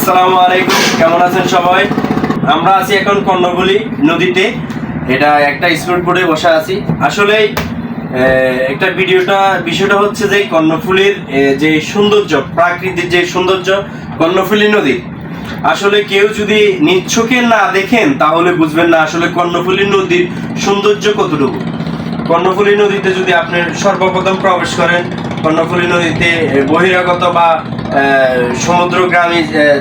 আসসালামু আলাইকুম। কেমন আছেন সবাই? আমরা আছি এখন কর্ণবলী নদীতে। এটা একটা স্পিড বোর্ডে বসে আছি। আসলে একটা ভিডিওটা, বিষয়টা হচ্ছে যে কর্ণফুলীর যে সৌন্দর্য প্রাকৃতিক যে সৌন্দর্য, কর্ণফুলী নদী। আসলে কেউ যদি চোখে না দেখেন, তাহলে বুঝবেন না আসলে কর্ণফুলী নদীর সৌন্দর্য কতটুকু। কর্ণফুলী নদীতে যদি আপনি সর্বপ্রথম প্রবেশ করেন, কর্ণফুলী নদীতে বহিরাগত বা সমুদ্রগ্রামী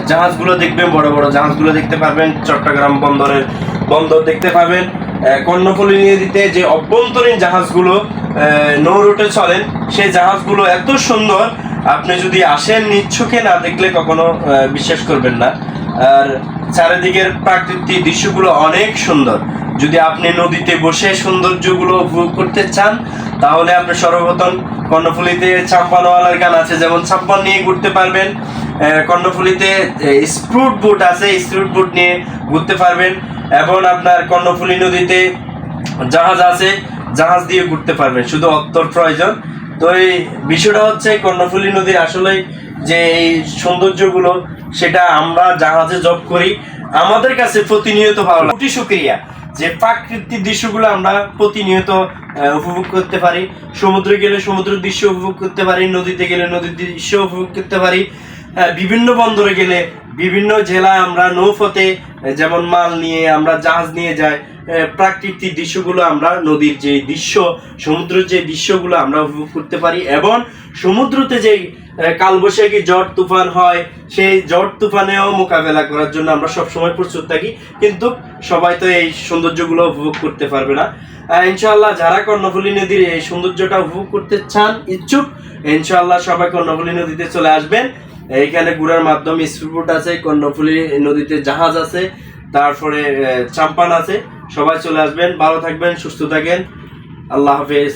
জাহাজগুলো দেখবেন বড় বড় জাহাজগুলো দেখতে পারবেন চট্টগ্রাম বন্দরের বন্দর দেখতে পাবেন কর্ণফুলী নদীতে যে অভ্যন্তরীণ জাহাজগুলো এ, নৌ রুটে চলেন সেই জাহাজগুলো এত সুন্দর আপনি যদি আসেন নিচ্ছকে না দেখলে কখনো বিশ্বাস করবেন না। আর চারিদিকের প্রাকৃতিক দৃশ্যগুলো অনেক সুন্দর। যদি আপনি নদীতে বসে সৌন্দর্যগুলো উপভোগ করতে চান তাহলে আপনি সর্বপ্রথম কর্ণফুলিতে চাম্পানওয়ালার গান আছে, যেমন চাম্পান নিয়ে ঘুরতে পারবেন। কর্ণফুলিতে স্প্রুট বুট আছে, স্প্রুট বুট নিয়ে ঘুরতে পারবেন। এবং আপনার কর্ণফুলি নদীতে জাহাজ আছে, জাহাজ দিয়ে ঘুরতে পারবেন, শুধু অত্তর প্রয়োজন। তো এই বিষয়টা হচ্ছে, কর্ণফুলী নদীর আসলে যে এই সৌন্দর্যগুলো, সেটা আমরা জাহাজে জব করি। আমাদের কাছে প্রতিনিয়ত ভালো লাগে। শুক্রিয়া। যে প্রাকৃতিক দৃশ্যগুলো আমরা প্রতিনিয়ত উপভোগ করতে পারি। সমুদ্রে গেলে সমুদ্রের দৃশ্য উপভোগ করতে পারি, নদীতে গেলে নদীর দৃশ্য উপভোগ করতে পারি বিভিন্ন বন্দরে গেলে বিভিন্ন জেলায় আমরা নৌপথে যেমন মাল নিয়ে আমরা জাহাজ নিয়ে যাই প্রাকৃতিক দৃশ্যগুলো আমরা নদীর যে দৃশ্য সমুদ্রের যে দৃশ্যগুলো আমরা উপভোগ করতে পারি এবং সমুদ্রতে যে কালবৈশাখী ঝড় তুফান হয় সেই ঝড় তুফানেও মোকাবেলা করার জন্য আমরা সবসময় প্রস্তুত থাকি কিন্তু সবাই তো এই সৌন্দর্যগুলো উপভোগ করতে পারবে না। আহ, ইনশাআল্লাহ যারা কর্ণফুলী নদীর এই সৌন্দর্যটা উপভোগ করতে চান ইচ্ছুক ইনশাআল্লাহ সবাই কর্ণফুলী নদীতে চলে আসবেন। এইখানে ঘুরার মাধ্যমে স্পিডবোট আছে, কর্ণফুলি নদীতে জাহাজ আছে, তারপরে চাম্পান আছে। সবাই চলে আসবেন, ভালো থাকবেন, সুস্থ থাকেন। আল্লাহ হাফেজ।